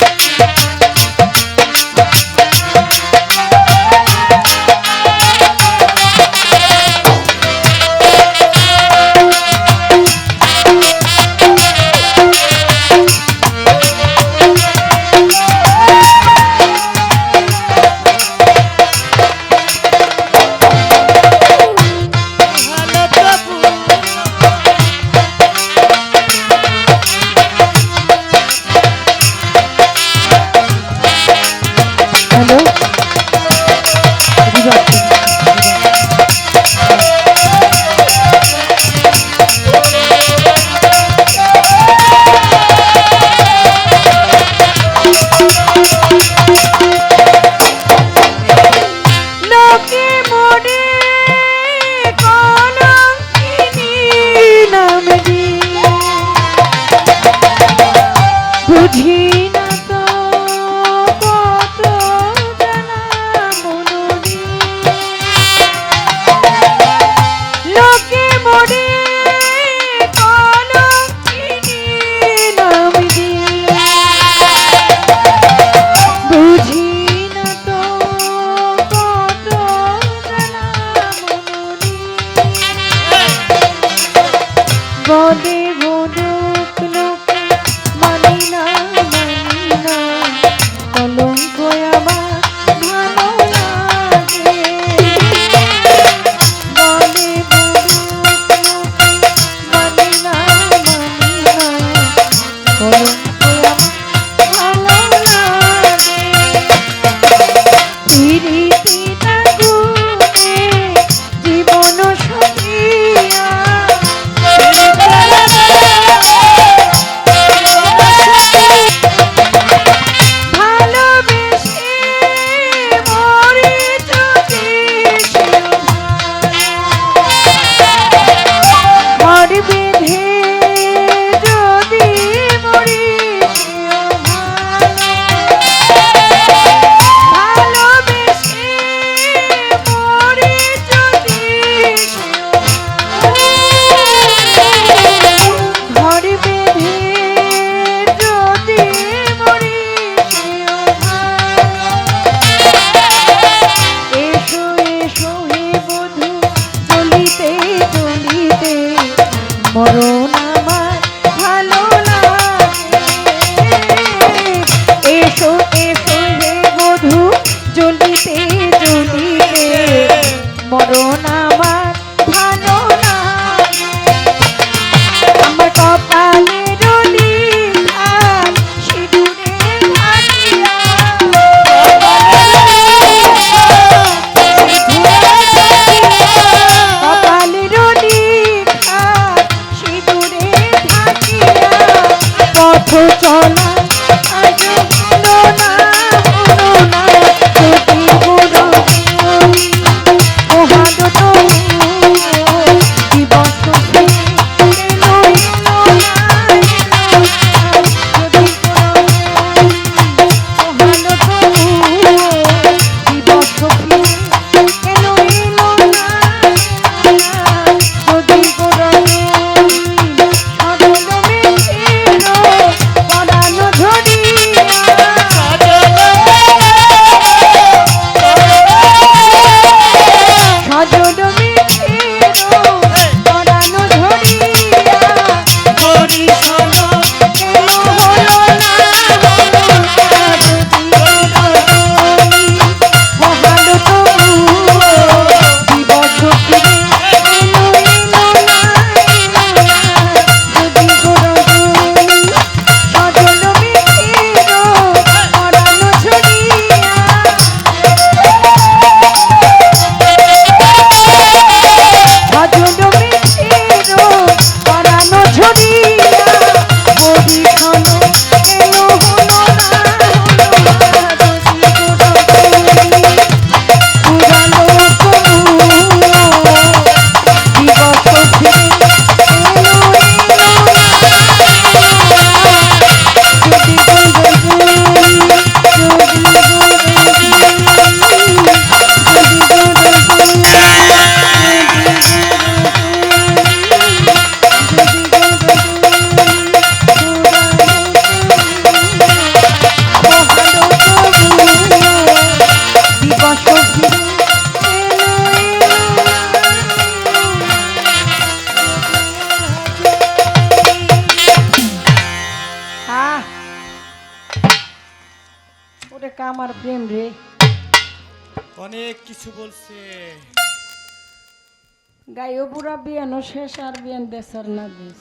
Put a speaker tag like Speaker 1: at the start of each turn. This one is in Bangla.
Speaker 1: ভালো
Speaker 2: no, no.
Speaker 1: রে কামার প্রেম রে।
Speaker 3: অনেক কিছু বলছে।
Speaker 1: গাইও পুরা বিয়ানো শেষ আর বিয়ান দেশার না দিস